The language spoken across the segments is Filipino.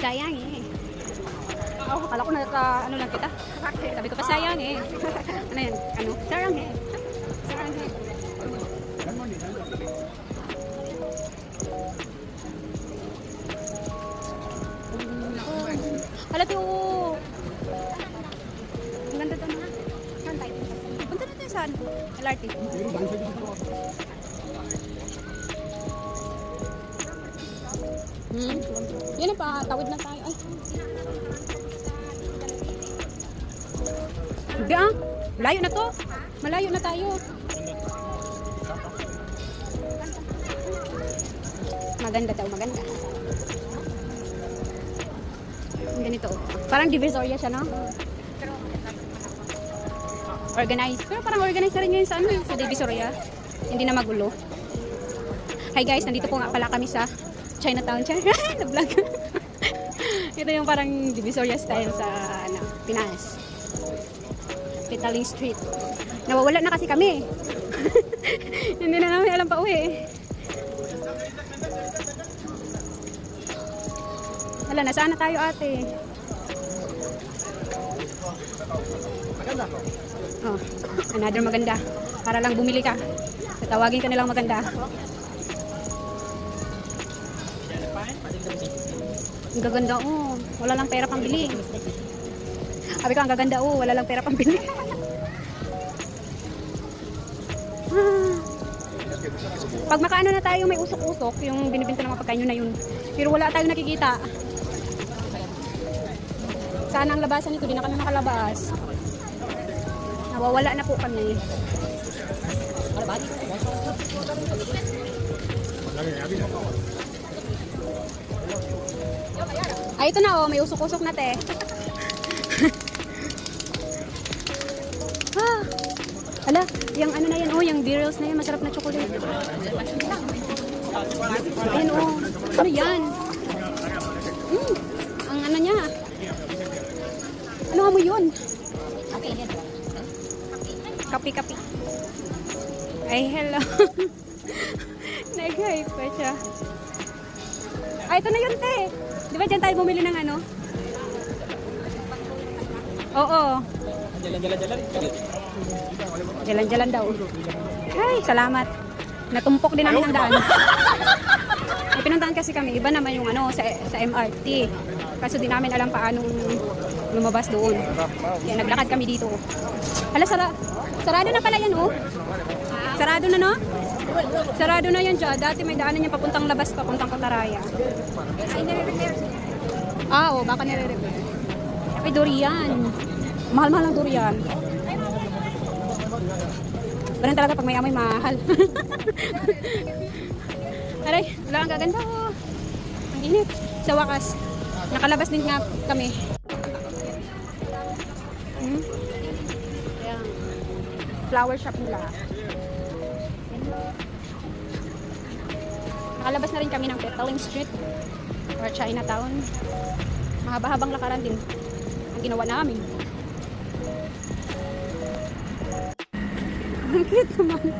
Sayang eh. Akala ko naka, ano lang kita. Sabi ko pa sayang eh. ano yan? Ano? Sarang eh. Sarang eh. Halati oo. Ang ganda to na. Saan tayo? Punta natin saan? LRT. Hmm. Yan pa, tawid na tayo. Ay. Hindi ah. Malayo na to. Malayo na tayo. Maganda daw, maganda. Ganito. Parang divisoria siya, no? Organized. Pero parang organized na rin ngayon sa ano, sa divisoria. Hindi na magulo. Hi guys, nandito po nga pala kami sa Chinatown. China, na-vlog. Ito yung parang divisoria style sa ano, Pinas. Petaling Street. Nawawala na kasi kami. Hindi na namin alam pa uwi. Wala, nasaan na tayo ate? Oh, another maganda. Para lang bumili ka. Tatawagin ka nilang maganda. Ang gaganda oh. Wala lang pera pang bili. Sabi ko, ang gaganda oh. Wala lang pera pang bili. Pag makaano na tayo, may usok-usok, yung binibenta ng mga pagkain na yun. Pero wala tayong nakikita. Sana ang labasan nito, di na kami makalabas. Nawawala na po kami. Ay, ito na oh, may usok-usok na te. ah, ala, yung ano na yan, oh, yung Beerals na yan, masarap na chocolate. Ayun oh, ano yan? Mm, ang ano niya. Ano mo yun? Kapi-kapi. Ay, hello. Nag-hype pa siya. Ay, ito na yun, te. Di ba dyan tayo bumili ng ano? Oo. Jalan-jalan daw. Ay, salamat. Natumpok din namin ang daan. Pinuntahan kasi kami. Iba naman yung ano, sa, sa MRT. Kaso di namin alam paanong lumabas doon. Kaya naglakad kami dito. Hala, sara sarado na pala yan, oh. Sarado na, no? Sarado na yan dyan. Dati may daanan niya papuntang labas, papuntang Kataraya. Ah, oo, baka nire-repair. Ay, durian. Mahal-mahal ang durian. Ganun talaga pag may amoy, mahal. Aray, wala ang gaganda oh. Ang init. Sa wakas, nakalabas din nga kami. Hmm? Flower shop nila. Nakalabas na rin kami ng Petaling Street or Chinatown. Mahaba-habang lakaran din ang ginawa namin. Ang cute naman.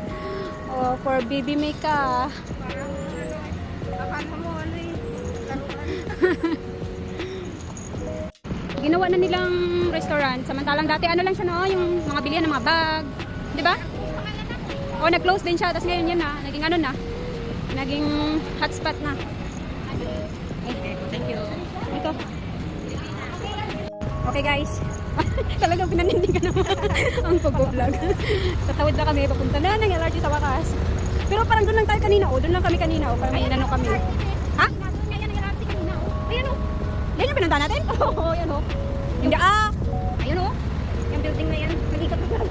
Oh, for baby Mika. Ginawa na nilang restaurant. Samantalang dati ano lang siya no, yung mga bilihan ng mga bag. Di ba? O, nag-close din siya. Tapos ngayon yun na. Naging ano na. Naging hotspot na. Okay, thank you. Ito. Okay guys. Talagang pinanindigan naman ang pag-vlog. Tatawid na kami. Papunta na ng LRT sa wakas. Pero parang doon lang tayo kanina. O, doon lang kami kanina. O, parang may inano kami. Ha? Ayan o. Yan yung pinunta natin? Oo, yan o. Hindi, ah. Ayun o. Yung building na yan. Nag-ikot na pala.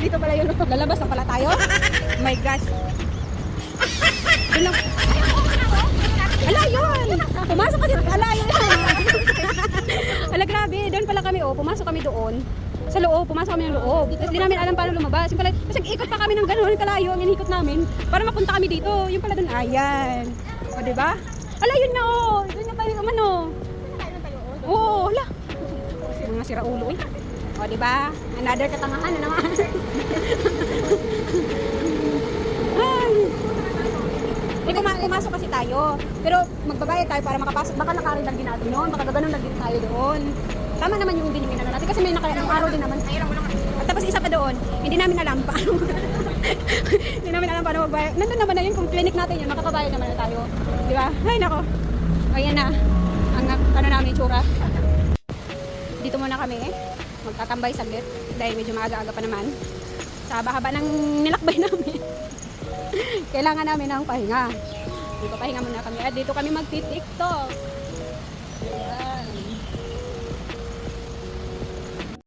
Dito pala yun. o. Lalabas na pala tayo. Oh my gosh. Lang. Ala, yun! Pumasok kasi. Ala, yun. Ala, grabe. Doon pala kami, oh. Pumasok kami doon. Sa loob, pumasok kami ng loob. Tapos di namin alam paano lumabas. Yung pala, kasi ikot pa kami ng gano'n, kalayo, ang inikot namin, para mapunta kami dito. Yung pala doon, ayan. O, di ba? Ala, yun na, oh. Doon na tayo, ano. Oo, oh, ala. Mga sira ulo, eh. O, di ba? Another katangahan na naman. Ay. Pumasok kasi tayo. Pero magbabayad tayo para makapasok. Baka nakarin lang din natin noon. Baka gaganon lang din tayo doon. Tama naman yung binigyan na natin. Kasi may nakalang araw din naman. At tapos isa pa doon, hindi namin alam paano. hindi namin alam paano magbayad. Nandun naman na yun. Kung clinic natin yun, makakabayad naman na tayo. Di ba? Ay, nako. Ayan na. Ang ano namin tsura. Dito muna kami. Magkakambay saglit. Dahil medyo maaga-aga pa naman. Sa haba-haba ng nilakbay namin. Kailangan namin ng pahinga. Dito pahinga muna kami. At dito kami magti-tiktok.